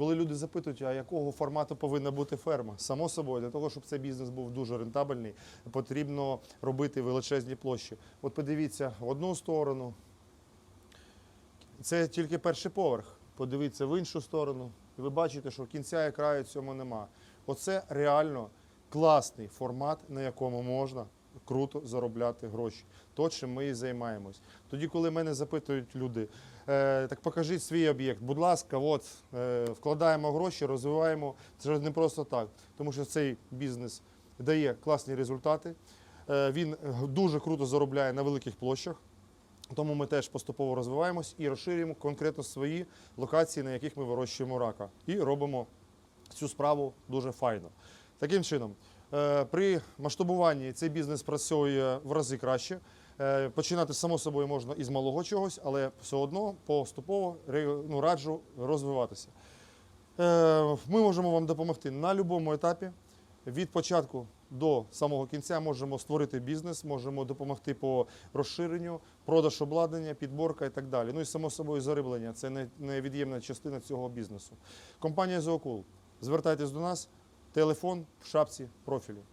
Коли люди запитують, а якого формату повинна бути ферма, само собою, для того, щоб цей бізнес був дуже рентабельний, потрібно робити величезні площі. От подивіться в одну сторону, це тільки перший поверх. Подивіться в іншу сторону, і ви бачите, що кінця і краю цьому нема. Оце реально класний формат, на якому можна круто заробляти гроші. То, чим ми і займаємось. Тоді, коли мене запитують люди, е, так покажіть свій об'єкт, будь ласка, от, е, вкладаємо гроші, розвиваємо. Це ж не просто так, тому що цей бізнес дає класні результати. Е, він дуже круто заробляє на великих площах. Тому ми теж поступово розвиваємось і розширюємо конкретно свої локації, на яких ми вирощуємо рака, і робимо цю справу дуже файно. Таким чином, при масштабуванні цей бізнес працює в рази краще. Е, Починати само собою можна із малого чогось, але все одно поступово ну, раджу розвиватися. Е, Ми можемо вам допомогти на будь-якому етапі. Від початку до самого кінця можемо створити бізнес, можемо допомогти по розширенню, продаж обладнання, підборка і так далі. Ну і само собою зариблення це невід'ємна частина цього бізнесу. Компанія Зоокул. Звертайтесь до нас, телефон в шапці профілю.